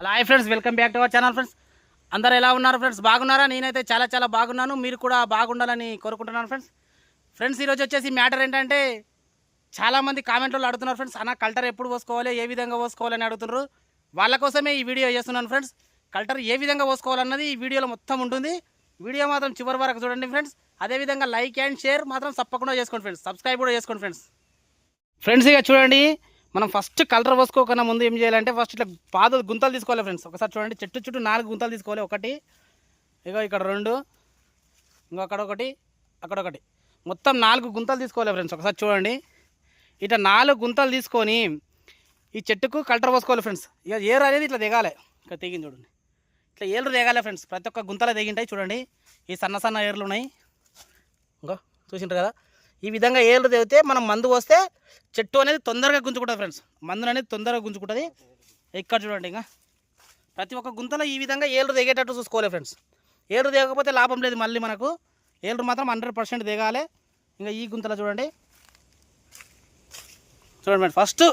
Hello hi friends welcome back to our channel friends అందరు ఎలా ఉన్నారు ఫ్రెండ్స్ బాగున్నారా? నేనైతే చాలా చాలా బాగున్నాను. మీరు కూడా బాగుండాలని కోరుకుంటున్నాను ఫ్రెండ్స్ ఫ్రెండ్స్ ఈరోజు వచ్చేసి మ్యాటర్ ఏంటంటే చాలామంది కామెంట్లో అడుగుతున్నారు ఫ్రెండ్స్ అన్న కల్టర్ ఎప్పుడు పోసుకోవాలి? ఏ విధంగా పోసుకోవాలని అడుగుతున్నారు. వాళ్ళ కోసమే ఈ వీడియో చేస్తున్నాను ఫ్రెండ్స్ కల్టర్ ఏ విధంగా పోసుకోవాలన్నది ఈ వీడియోలో మొత్తం ఉంటుంది. వీడియో మాత్రం చివరి వరకు చూడండి ఫ్రెండ్స్ అదేవిధంగా లైక్ అండ్ షేర్ మాత్రం తప్పకుండా చేసుకోండి ఫ్రెండ్స్ సబ్స్క్రైబ్ కూడా చేసుకోండి ఫ్రెండ్స్ ఫ్రెండ్స్ ఇక చూడండి. మనం ఫస్ట్ కలర్ పోసుకోకుండా ముందు ఏం చేయాలంటే ఫస్ట్ ఇట్లా పాద గుంతలు తీసుకోవాలి ఫ్రెండ్స్ ఒకసారి చూడండి చెట్టు చుట్టూ నాలుగు గుంతలు తీసుకోవాలి. ఒకటి ఇగో ఇక్కడ రెండు ఇంకో అక్కడ ఒకటి అక్కడ ఒకటి. మొత్తం నాలుగు గుంతలు తీసుకోవాలి ఫ్రెండ్స్ ఒకసారి చూడండి. ఇట్లా నాలుగు గుంతలు తీసుకొని ఈ చెట్టుకు కల్టర్ పోసుకోవాలి ఫ్రెండ్స్ ఇక ఏరు అనేది ఇట్లా దిగాలి ఇక్కడ తెగింది చూడండి. ఇట్లా ఏర్లు దిగాలి ఫ్రెండ్స్ ప్రతి ఒక్క గుంతలో తెగింటాయి చూడండి. ఈ సన్న సన్న ఏర్లు ఉన్నాయి. ఇంకో చూసింటారు కదా? ఈ విధంగా ఏళ్ళు తెగితే మనం మందు వస్తే చెట్టు అనేది తొందరగా గుంజుకుంటుంది ఫ్రెండ్స్ మందు అనేది తొందరగా గుంజుకుంటుంది. ఇక్కడ చూడండి ఇంకా. ప్రతి ఒక్క గుంతలో ఈ విధంగా ఏళ్ళు తెగేటట్టు చూసుకోవాలి ఫ్రెండ్స్ ఏళ్ళు తెగకపోతే లాభం లేదు మళ్ళీ మనకు. ఏళ్ళు మాత్రం హండ్రెడ్ పర్సెంట్ దిగాలి ఇంకా ఈ గుంతలో చూడండి. చూడండి ఫ్రెండ్స్ ఫస్ట్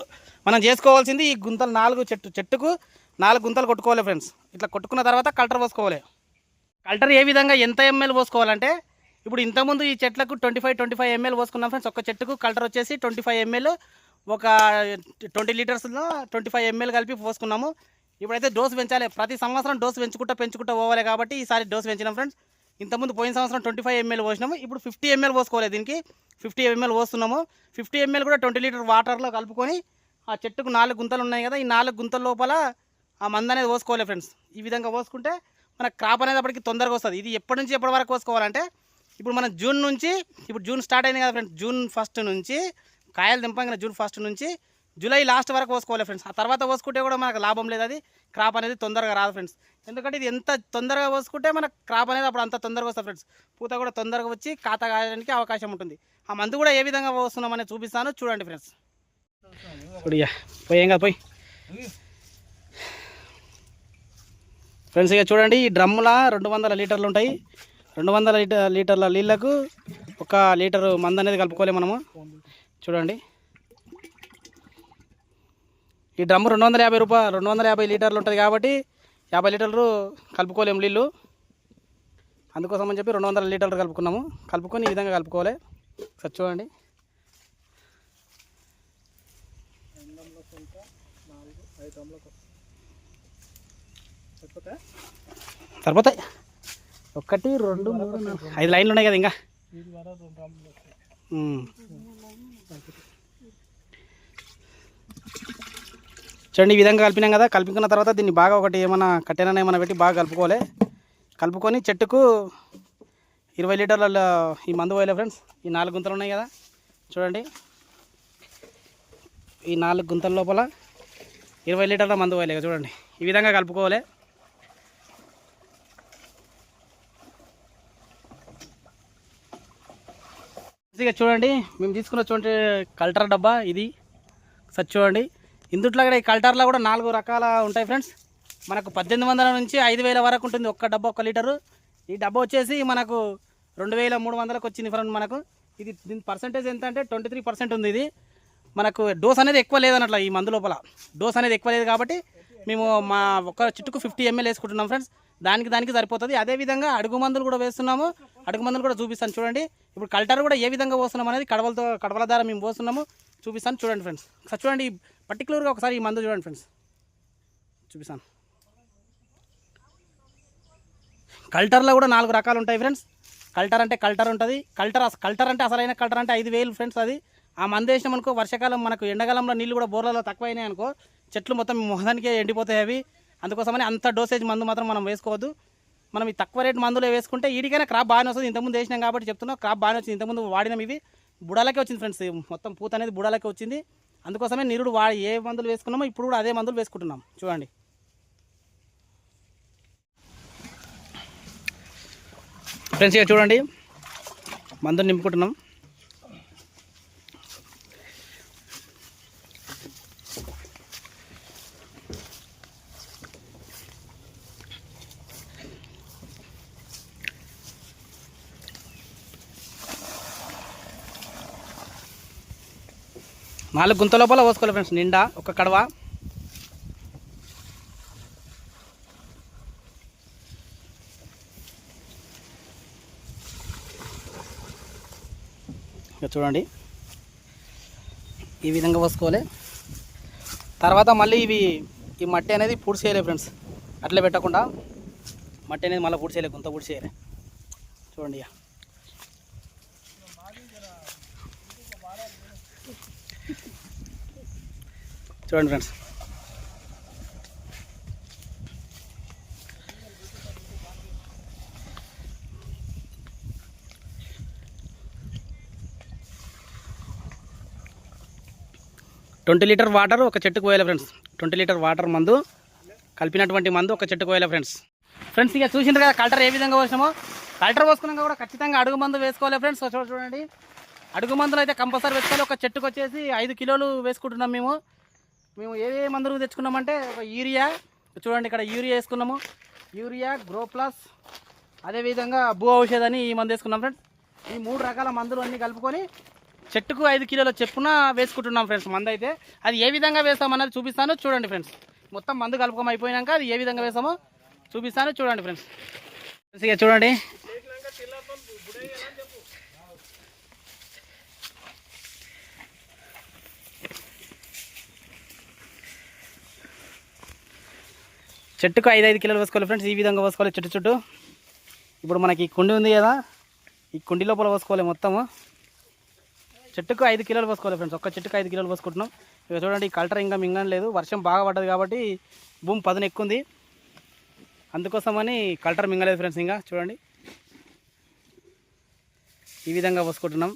మనం చేసుకోవాల్సింది ఈ గుంతలు నాలుగు చెట్టు చెట్టుకు నాలుగు గుంతలు కొట్టుకోవాలి ఫ్రెండ్స్ ఇట్లా కొట్టుకున్న తర్వాత కల్టర్ పోసుకోవాలి. కల్టర్ ఏ విధంగా ఎంత ఎంఎల్ పోసుకోవాలంటే ఇప్పుడు ఇంతకుముందు ఈ చెట్లకు twenty five twenty five ML పోసుకున్నాం friends ఒక చెట్టుకు కలర్ వచ్చేసి ట్వంటీ ఫైవ్ ఎంఎల్ ఒక ట్వంటీ లీటర్స్లో ట్వంటీ ఫైవ్ ఎంఎల్ కలిపి పోసుకున్నాము. ఇప్పుడైతే డోస్ పెంచాలి. ప్రతి సంవత్సరం డోస్ పెంచుకుంటా పెంచుకుంటా పోవాలి కాబట్టి ఈసారి డోస్ పెంచినాం ఫ్రెండ్స్ ఇంతకుముందు పోయిన సంవత్సరం ట్వంటీ ఫైవ్ ఎంఎల్ పోసినాము. ఇప్పుడు ఫిఫ్టీ ఎంఎల్ పోసుకోవాలి దీనికి. ఫిఫ్టీ ఎంఎల్ పోస్తున్నాము. ఫిఫ్టీ ఎంఎల్ కూడా ట్వంటీ లీటర్ వాటర్లో కలుపుకొని ఆ చెట్టుకు నాలుగు గుంతలు ఉన్నాయి కదా ఈ నాలుగు గుంతల లోపల ఆ మందు అనేది పోసుకోవాలి ఫ్రెండ్స్ ఈ విధంగా పోసుకుంటే మన క్రాప్ అనేది అప్పటికి తొందరగా వస్తుంది. ఇది ఎప్పటి నుంచి ఎప్పటి వరకు పోసుకోవాలంటే ఇప్పుడు మనం జూన్ నుంచి ఇప్పుడు జూన్ స్టార్ట్ అయింది కదా ఫ్రెండ్స్ జూన్ ఫస్ట్ నుంచి కాయలు దింపంగా జూన్ ఫస్ట్ నుంచి జూలై లాస్ట్ వరకు పోసుకోవాలి ఫ్రెండ్స్ ఆ తర్వాత పోసుకుంటే కూడా మనకు లాభం లేదు అది. క్రాప్ అనేది తొందరగా రాదు ఫ్రెండ్స్ ఎందుకంటే ఇది ఎంత తొందరగా పోసుకుంటే మన క్రాప్ అనేది అప్పుడు అంత తొందరగా వస్తుంది ఫ్రెండ్స్ పూత కూడా తొందరగా వచ్చి ఖాత కాయడానికి అవకాశం ఉంటుంది. ఆ మందు కూడా ఏ విధంగా పోస్తున్నామని చూపిస్తాను. చూడండి ఫ్రెండ్స్ ఇప్పుడు పోయి ఏం పోయి. ఫ్రెండ్స్ ఇక చూడండి ఈ డ్రమ్ముల రెండు వందల లీటర్లు ఉంటాయి. రెండు వందల లీటర్ లీటర్ల నీళ్ళకు ఒక లీటరు మందు అనేది కలుపుకోలేము మనము. చూడండి. ఈ డ్రమ్ము రెండు వందల యాభై రూపాయలు రెండు వందల యాభై లీటర్లు ఉంటుంది కాబట్టి యాభై లీటర్లు కలుపుకోలేము నీళ్ళు అందుకోసం అని చెప్పి రెండు వందల లీటర్లు కలుపుకున్నాము. కలుపుకొని ఈ విధంగా కలుపుకోవాలి. ఒకసారి చూడండి. సరిపోతాయి? ఒకటి రెండు మూడు నాలుగు. ఐదు లైన్లు ఉన్నాయి కదా ఇంకా? చూడండి ఈ విధంగా కలిపినాం కదా. కలుపుకున్న తర్వాత దీన్ని బాగా ఒకటి ఏమైనా కట్టెనైనా ఏమైనా పెట్టి బాగా కలుపుకోవాలి. కలుపుకొని చెట్టుకు ఇరవై లీటర్ల ఈ మందు పోయలే ఫ్రెండ్స్. ఈ నాలుగు గుంతలు ఉన్నాయి కదా. చూడండి. ఈ నాలుగు గుంతల లోపల ఇరవై లీటర్ల మందు పోయలే చూడండి. ఈ విధంగా కలుపుకోవాలి. ఇక చూడండి మేము తీసుకున్న చూడండి కల్టర్ డబ్బా ఇది. సార్ చూడండి. ఇందుట్లో కూడా ఈ కల్టర్లో కూడా నాలుగు రకాల ఉంటాయి ఫ్రెండ్స్ మనకు పద్దెనిమిది వందల నుంచి ఐదు వేల వరకు ఉంటుంది ఒక్క డబ్బా ఒక్క లీటరు. ఈ డబ్బా వచ్చేసి మనకు రెండు వేల మూడు వందలకు వచ్చింది ఫ్రెండ్ మనకు. ఇది దీని పర్సంటేజ్ ఎంత అంటే ట్వంటీ త్రీ పర్సెంట్ ఉంది ఇది. మనకు డోస్ అనేది ఎక్కువ లేదన్నట్ల ఈ మందు లోపల. డోస్ అనేది ఎక్కువ లేదు కాబట్టి మేము మా ఒక్క చుట్టుకు ఫిఫ్టీ ఎంఎల్ వేసుకుంటున్నాం ఫ్రెండ్స్ దానికి దానికి సరిపోతుంది. అదేవిధంగా అడుగు మందులు కూడా వేస్తున్నాము. అడుగు మందులు కూడా చూపిస్తాను చూడండి. ఇప్పుడు కల్టర్ కూడా ఏ విధంగా పోస్తున్నాం అనేది కడవలతో కడవల ద్వారా మేము పోస్తున్నాము. చూపిస్తాను. చూడండి ఫ్రెండ్స్. ఒకసారి చూడండి పర్టికులర్గా ఒకసారి ఈ మందు చూడండి ఫ్రెండ్స్. చూపిస్తాను. కల్టర్లో కూడా నాలుగు రకాలు ఉంటాయి ఫ్రెండ్స్. కల్టర్ అంటే కల్టర్ ఉంటుంది. కల్టర్ కల్టర్ అంటే అసలైన కల్టర్ అంటే ఐదు వేలు ఫ్రెండ్స్ అది. ఆ మందు వేసినాం అనుకో వర్షాకాలం మనకు ఎండాకాలంలో నీళ్ళు కూడా బోర్లలో తక్కువైనాయి అనుకో చెట్లు మొత్తం మొహానికే ఎండిపోతాయి అవి. అందుకోసమని అంత డోసేజ్ మందు మాత్రం మనం వేసుకోవద్దు. మనం ఈ తక్కువ రేట్ మందులు వేసుకుంటే ఈడికైనా క్రాప్ బాగానే వస్తుంది. ఇంతకుముందు వేసినాం కాబట్టి చెప్తున్నాం. క్రాప్ బాగానే వచ్చింది. ఇంతకుముందు వాడినాం ఇవి. బుడాలకే వచ్చింది ఫ్రెండ్స్. మొత్తం పూత అనేది బుడాలకే వచ్చింది. అందుకోసమే నిరుడు వా ఏ మందులు వేసుకున్నామో ఇప్పుడు కూడా అదే మందులు వేసుకుంటున్నాం. చూడండి. ఫ్రెండ్స్ ఇక చూడండి. మందులు నింపుకుంటున్నాం. నాలుగు గుంత లోపల పోసుకోవాలి ఫ్రెండ్స్ నిండా ఒక కడవ. చూడండి. ఈ విధంగా పోసుకోవాలి. తర్వాత మళ్ళీ ఇవి ఈ మట్టి అనేది పూడి చేయలేదు ఫ్రెండ్స్ అట్లా పెట్టకుండా మట్టి అనేది మళ్ళీ పూడి చేయలేదు కొంత పూడి చేయలే. చూడండి ఇక. చూడండి ఫ్రెండ్స్. ట్వంటీ లీటర్ వాటర్ ఒక చెట్టుకు పోయాలి ఫ్రెండ్స్. ట్వంటీ లీటర్ వాటర్ మందు కలిపినటువంటి మందు ఒక చెట్టుకు పోయాలి ఫ్రెండ్స్. ఫ్రెండ్స్ ఇక చూసిండ్రు కదా కల్టర్ ఏ విధంగా పోసినామో? కల్టర్ పోసుకున్నాక కూడా ఖచ్చితంగా అడుగు మందు వేసుకోవాలి ఫ్రెండ్స్. చూడండి. అడుగు మందులు అయితే కంపల్సరీ వేసుకోవాలి. ఒక చెట్టుకు వచ్చేసి ఐదు కిలోలు వేసుకుంటున్నాం మేము. మేము ఏ ఏ మందులు తెచ్చుకున్నామంటే ఒక యూరియా చూడండి ఇక్కడ యూరియా వేసుకున్నాము. యూరియా గ్రో ప్లస్ అదేవిధంగా భూ ఔషధని ఈ మందు వేసుకున్నాం ఫ్రెండ్స్. ఈ మూడు రకాల మందులు అన్నీ కలుపుకొని చెట్టుకు ఐదు కిలోల చెప్పున వేసుకుంటున్నాం ఫ్రెండ్స్ మందు అయితే. అది ఏ విధంగా వేస్తామన్నది చూపిస్తాను చూడండి ఫ్రెండ్స్. మొత్తం మందు కలుపుకోమ అయిపోయినాక అది ఏ విధంగా వేస్తామో చూపిస్తాను చూడండి ఫ్రెండ్స్. ఫ్రెండ్స్ ఇక చూడండి. చెట్టుకు ఐదు ఐదు కిలోలు వేసుకోవాలి ఫ్రెండ్స్ ఈ విధంగా వేసుకోవాలి చెట్టు చుట్టూ. ఇప్పుడు మనకి కుండి ఉంది కదా ఈ కుండి లోపల పోసుకోవాలి మొత్తము. చెట్టుకు ఐదు కిలోలు పోసుకోవాలి ఫ్రెండ్స్ ఒక్క చెట్టుకు ఐదు కిలోలు పోసుకుంటున్నాం. ఇక చూడండి ఈ కల్టర్ ఇంకా మింగడం లేదు. వర్షం బాగా పడ్డది కాబట్టి భూమి పదును ఎక్కువ ఉంది అందుకోసమని కల్టర్ మింగలేదు ఫ్రెండ్స్ ఇంకా. చూడండి. ఈ విధంగా పోసుకుంటున్నాం.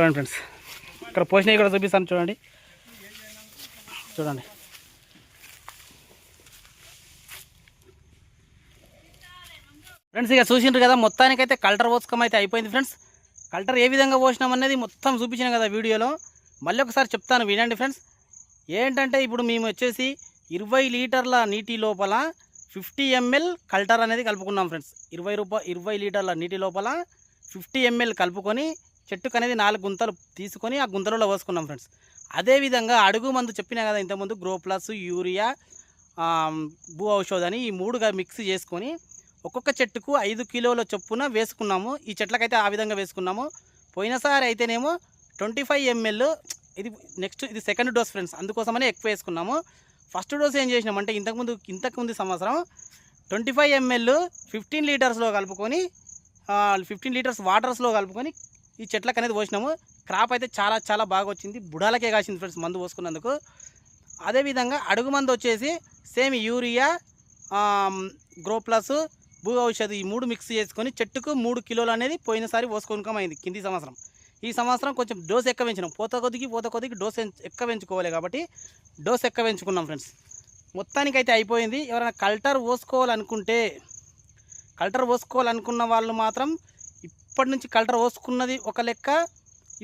చూడండి ఫ్రెండ్స్. ఇక్కడ పోసినవి కూడా చూపిస్తాను చూడండి. చూడండి. ఫ్రెండ్స్ ఇక చూసిండ్రు కదా మొత్తానికైతే కల్టర్ పోసుకోం అయితే అయిపోయింది ఫ్రెండ్స్. కల్టర్ ఏ విధంగా పోసినాం అనేది మొత్తం చూపించిన కదా వీడియోలో. మళ్ళీ ఒకసారి చెప్తాను వినండి ఫ్రెండ్స్. ఏంటంటే ఇప్పుడు మేము వచ్చేసి ఇరవై లీటర్ల నీటి లోపల ఫిఫ్టీ ఎంఎల్ కల్టర్ అనేది కలుపుకున్నాం ఫ్రెండ్స్. ఇరవై రూపాయ ఇరవై లీటర్ల నీటి లోపల ఫిఫ్టీ ఎంఎల్ కలుపుకొని చెట్టుకు అనేది నాలుగు గుంతలు తీసుకొని ఆ గుంతలలో పోసుకున్నాం ఫ్రెండ్స్. అదేవిధంగా అడుగు మందు చెప్పినా కదా ఇంతకుముందు గ్రో ప్లస్ యూరియా భూ ఔషధని ఈ మూడుగా మిక్స్ చేసుకొని ఒక్కొక్క చెట్టుకు ఐదు కిలోల చొప్పున వేసుకున్నాము. ఈ చెట్లకైతే ఆ విధంగా వేసుకున్నాము. పోయినసారి అయితేనేమో ట్వంటీ ఫైవ్ ఎంఎల్ ఇది నెక్స్ట్ ఇది సెకండ్ డోస్ ఫ్రెండ్స్. అందుకోసమనే ఎక్కువ వేసుకున్నాము. ఫస్ట్ డోస్ ఏం చేసినామంటే ఇంతకుముందు ఇంతకుముందు సంవత్సరం ట్వంటీ ఫైవ్ ఎంఎల్ ఫిఫ్టీన్ లీటర్స్లో కలుపుకొని ఫిఫ్టీన్ లీటర్స్ వాటర్స్లో కలుపుకొని ఈ చెట్లకు అనేది పోసినాము. క్రాప్ అయితే చాలా చాలా బాగా వచ్చింది. బుడాలకే కాసింది ఫ్రెండ్స్ మందు పోసుకున్నందుకు. అదేవిధంగా అడుగు మందు వచ్చేసి సేమ్ యూరియా గ్రో ప్లస్ భూ ఔషధి ఈ మూడు మిక్స్ చేసుకొని చెట్టుకు మూడు కిలోలు అనేది పోయినసారి పోసుకోనికమైంది కింది సంవత్సరం. ఈ సంవత్సరం కొంచెం డోస్ ఎక్కువ పెంచినాం. పోత కొద్దికి పోత కొద్దికి డోస్ ఎక్కువ పెంచుకోవాలి కాబట్టి డోస్ ఎక్కువ పెంచుకున్నాం ఫ్రెండ్స్. మొత్తానికైతే అయిపోయింది. ఎవరైనా కల్టర్ పోసుకోవాలనుకుంటే కల్టర్ పోసుకోవాలనుకున్న వాళ్ళు మాత్రం ఇప్పటి నుంచి కల్టర్ పోసుకున్నది ఒక లెక్క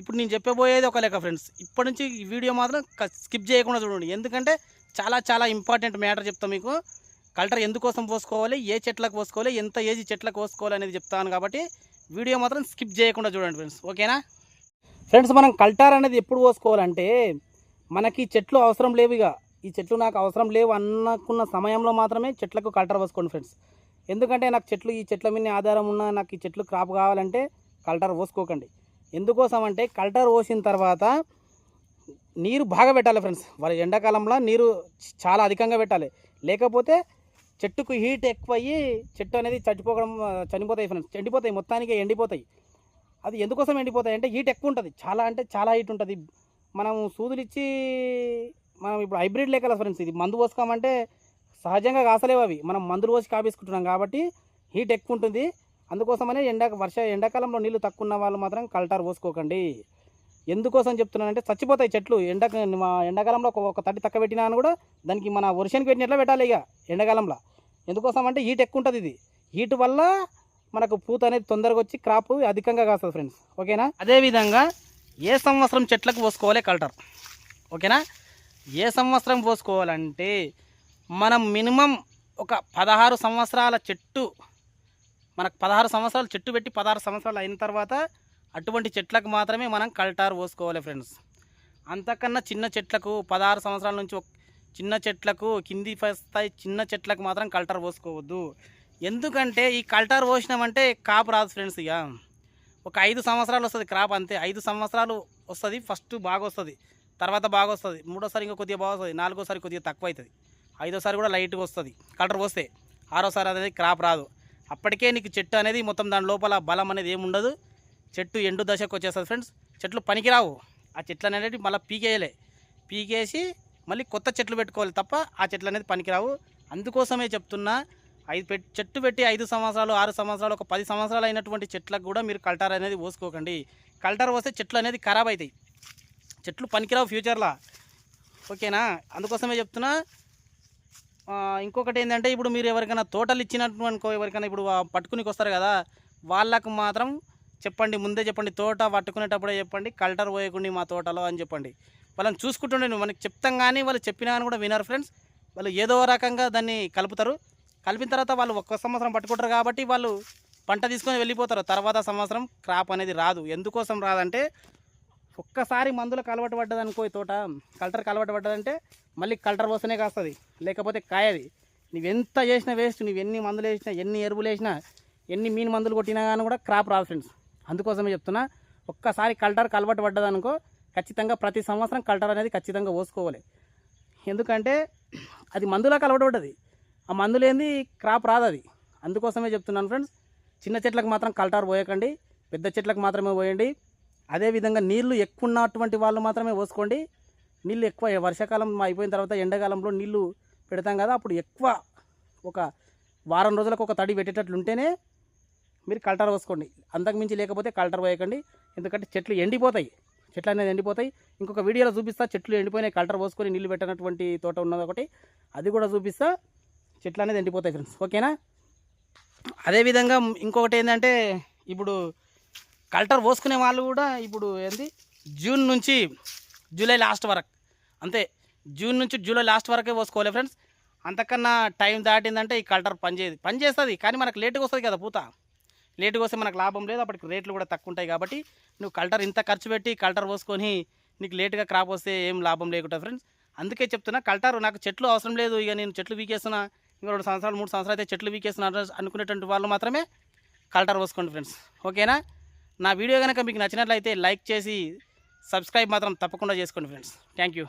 ఇప్పుడు నేను చెప్పబోయేది ఒక లెక్క ఫ్రెండ్స్. ఇప్పటి నుంచి ఈ వీడియో మాత్రం స్కిప్ చేయకుండా చూడండి. ఎందుకంటే చాలా చాలా ఇంపార్టెంట్ మ్యాటర్ చెప్తాను మీకు. కల్టర్ ఎందుకోసం పోసుకోవాలి ఏ చెట్లకు పోసుకోవాలి ఎంత ఏజ్ చెట్లకు పోసుకోవాలి అనేది చెప్తాను కాబట్టి వీడియో మాత్రం స్కిప్ చేయకుండా చూడండి ఫ్రెండ్స్. ఓకేనా? ఫ్రెండ్స్ మనం కల్టార్ అనేది ఎప్పుడు పోసుకోవాలంటే మనకి చెట్లు అవసరం లేవు ఇక. ఈ చెట్లు నాకు అవసరం లేవు అనుకున్న సమయంలో మాత్రమే చెట్లకు కల్టర్ పోసుకోండి ఫ్రెండ్స్. ఎందుకంటే నాకు చెట్లు ఈ చెట్ల మీద ఆధారం ఉన్న నాకు ఈ చెట్లు క్రాప్ కావాలంటే కల్టర్ పోసుకోకండి. ఎందుకోసం అంటే కల్టర్ పోసిన తర్వాత నీరు బాగా పెట్టాలి ఫ్రెండ్స్. వాళ్ళ ఎండాకాలంలో నీరు చాలా అధికంగా పెట్టాలి. లేకపోతే చెట్టుకు హీట్ ఎక్కువ అయ్యి చెట్టు అనేది చచ్చిపోవడం చనిపోతాయి ఫ్రెండ్స్. ఎండిపోతాయి మొత్తానికి ఎండిపోతాయి. అది ఎందుకోసం ఎండిపోతాయి అంటే హీట్ ఎక్కువ ఉంటుంది. చాలా అంటే చాలా హీట్ ఉంటుంది. మనం సూదులు ఇచ్చి మనం ఇప్పుడు హైబ్రిడ్ లేకల ఫ్రెండ్స్ ఇది మందు పోసుకోమంటే సహజంగా కాసలేవు అవి. మనం మందులు పోసి కాపేసుకుంటున్నాం కాబట్టి హీట్ ఎక్కువ ఉంటుంది అందుకోసమనే ఎండా వర్ష ఎండాకాలంలో నీళ్ళు తక్కువ ఉన్న వాళ్ళు మాత్రం కల్టార్ పోసుకోకండి. ఎందుకోసం చెప్తున్నానంటే చచ్చిపోతాయి చెట్లు. ఎండ మా ఎండాకాలంలో ఒక ఒక తడి తక్క పెట్టినా అని కూడా దానికి మన వర్షానికి పెట్టినట్లే పెట్టాలి ఇక ఎండాకాలంలో. ఎందుకోసం అంటే హీట్ ఎక్కువ ఉంటుంది ఇది. హీట్ వల్ల మనకు పూత అనేది తొందరగా వచ్చి క్రాప్ అధికంగా కాస్తుంది ఫ్రెండ్స్. ఓకేనా? అదేవిధంగా ఏ సంవత్సరం చెట్లకు పోసుకోవాలి కల్టర్. ఓకేనా? ఏ సంవత్సరం పోసుకోవాలంటే మనం మినిమం ఒక పదహారు సంవత్సరాల చెట్టు మనకు పదహారు సంవత్సరాలు చెట్టు పెట్టి పదహారు సంవత్సరాలు అయిన తర్వాత అటువంటి చెట్లకు మాత్రమే మనం కల్టార్ పోసుకోవాలి ఫ్రెండ్స్. అంతకన్నా చిన్న చెట్లకు పదహారు సంవత్సరాల నుంచి ఒక- చిన్న చెట్లకు కింది స్థాయి చిన్న చెట్లకు మాత్రం కల్టార్ పోసుకోవద్దు. ఎందుకంటే ఈ కల్టార్ పోసినామంటే కాపు రాదు ఫ్రెండ్స్ ఇక ఒక ఐదు సంవత్సరాలు వస్తుంది క్రాప్ అంతే. ఐదు సంవత్సరాలు వస్తుంది ఫస్ట్ బాగా వస్తుంది తర్వాత బాగా వస్తుంది మూడోసారి ఇంకా కొద్దిగా బాగా వస్తుంది నాలుగోసారి కొద్దిగా తక్కువ అవుతుంది ఐదోసారి కూడా లైట్గా వస్తుంది. కలర్ వస్తే ఆరోసారి అనేది క్రాప్ రాదు. అప్పటికే నీకు చెట్టు అనేది మొత్తం దాని లోపల బలం అనేది ఏమి ఉండదు. చెట్టు ఎండు దశకు వచ్చేస్తుంది ఫ్రెండ్స్. చెట్లు పనికిరావు. ఆ చెట్లు అనేవి మళ్ళీ పీకేయలే. పీకేసి మళ్ళీ కొత్త చెట్లు పెట్టుకోవాలి తప్ప ఆ చెట్లు అనేది పనికిరావు. అందుకోసమే చెప్తున్నా ఐదు చెట్టు పెట్టి ఐదు సంవత్సరాలు ఆరు సంవత్సరాలు ఒక పది సంవత్సరాలు అయినటువంటి చెట్లకు కూడా మీరు కల్టర్ అనేది పోసుకోకండి. కల్టర్ పోస్తే చెట్లు అనేది ఖరాబ్ అవుతాయి చెట్లు పనికిరావు ఫ్యూచర్లో. ఓకేనా? అందుకోసమే చెప్తున్నా ఇంకొకటి ఏంటంటే ఇప్పుడు మీరు ఎవరికైనా తోటలు ఇచ్చినట్టు అనుకో ఎవరికైనా ఇప్పుడు పట్టుకునికి వస్తారు కదా వాళ్ళకు మాత్రం చెప్పండి ముందే చెప్పండి తోట పట్టుకునేటప్పుడే చెప్పండి కల్టర్ పోయకుండా మా తోటలో అని చెప్పండి. వాళ్ళని చూసుకుంటుండే నువ్వు మనకి చెప్తాం కానీ వాళ్ళు చెప్పినా కానీ కూడా వినరు ఫ్రెండ్స్ వాళ్ళు ఏదో రకంగా దాన్ని కలుపుతారు. కలిపిన తర్వాత వాళ్ళు ఒక్క సంవత్సరం పట్టుకుంటారు కాబట్టి వాళ్ళు పంట తీసుకొని వెళ్ళిపోతారు. తర్వాత సంవత్సరం క్రాప్ అనేది రాదు. ఎందుకోసం రాదంటే ఒక్కసారి మందులకు అలవాటు పడ్డది అనుకో ఈ తోట. కల్టర్కి అలవాటు పడ్డదంటే మళ్ళీ కల్టర్ వస్తేనే కాస్తుంది. లేకపోతే కాయది. నువ్వెంత చేసినా వేస్ట్. నువ్వు ఎన్ని మందులు వేసినా ఎన్ని ఎరువులు వేసినా ఎన్ని మీన్ మందులు కొట్టినా కానీ కూడా క్రాప్ రాదు ఫ్రెండ్స్. అందుకోసమే చెప్తున్నా ఒక్కసారి కల్టర్కి అలవాటు పడ్డది అనుకో ఖచ్చితంగా ప్రతి సంవత్సరం కల్టర్ అనేది ఖచ్చితంగా పోసుకోవాలి. ఎందుకంటే అది మందులకు అలవాటు పడ్డది. ఆ మందులేంది క్రాప్ రాదు అది అందుకోసమే చెప్తున్నాను ఫ్రెండ్స్ చిన్న చెట్లకు మాత్రం కల్టార్ పోయకండి పెద్ద చెట్లకు మాత్రమే పోయండి. అదేవిధంగా నీళ్ళు ఎక్కువ ఉన్నటువంటి వాళ్ళు మాత్రమే పోసుకోండి. నీళ్ళు ఎక్కువ వర్షాకాలం అయిపోయిన తర్వాత ఎండాకాలంలో నీళ్ళు పెడతాం కదా అప్పుడు ఎక్కువ ఒక వారం రోజులకు ఒక తడి పెట్టేటట్లు ఉంటేనే మీరు కల్టర్ పోసుకోండి. అంతకు మించి లేకపోతే కల్టర్ పోయకండి. ఎందుకంటే చెట్లు ఎండిపోతాయి. చెట్లు అనేది ఎండిపోతాయి. ఇంకొక వీడియోలో చూపిస్తా చెట్లు ఎండిపోయినాయి కల్టర్ పోసుకొని నీళ్ళు పెట్టినటువంటి తోట ఉన్నది ఒకటి. అది కూడా చూపిస్తా చెట్లు అనేది ఎండిపోతాయి ఫ్రెండ్స్ ఓకేనా? అదేవిధంగా ఇంకొకటి ఏంటంటే ఇప్పుడు కల్టర్ పోసుకునే వాళ్ళు కూడా ఇప్పుడు ఏంది? జూన్ నుంచి జూలై లాస్ట్ వరకు. అంతే జూన్ నుంచి జూలై లాస్ట్ వరకే పోసుకోవాలి ఫ్రెండ్స్. అంతకన్నా టైం దాటిందంటే ఈ కల్టర్ పనిచేయదు. పని చేస్తుంది కానీ మనకు లేటుగా వస్తుంది కదా పూత. లేటుగా వస్తే మనకు లాభం లేదు అప్పటికి రేట్లు కూడా తక్కువ ఉంటాయి కాబట్టి నువ్వు కల్టర్ ఇంత ఖర్చు పెట్టి కల్టర్ పోసుకొని నీకు లేటుగా క్రాప్ వస్తే ఏం లాభం లేకుండా ఫ్రెండ్స్. అందుకే చెప్తున్నా కల్టర్ నాకు చెట్లు అవసరం లేదు ఇక నేను చెట్లు వీకేస్తున్నా ఇంకా రెండు సంవత్సరాలు మూడు సంవత్సరాలు అయితే చెట్లు వీకేస్తున్నా అనుకునేటువంటి వాళ్ళు మాత్రమే కల్టర్ పోసుకోండి ఫ్రెండ్స్. ఓకేనా? నా వీడియో కనుక మీకు నచ్చినట్లయితే లైక్ చేసి సబ్స్క్రైబ్ మాత్రం తప్పకుండా చేసుకోండి ఫ్రెండ్స్. Thank you.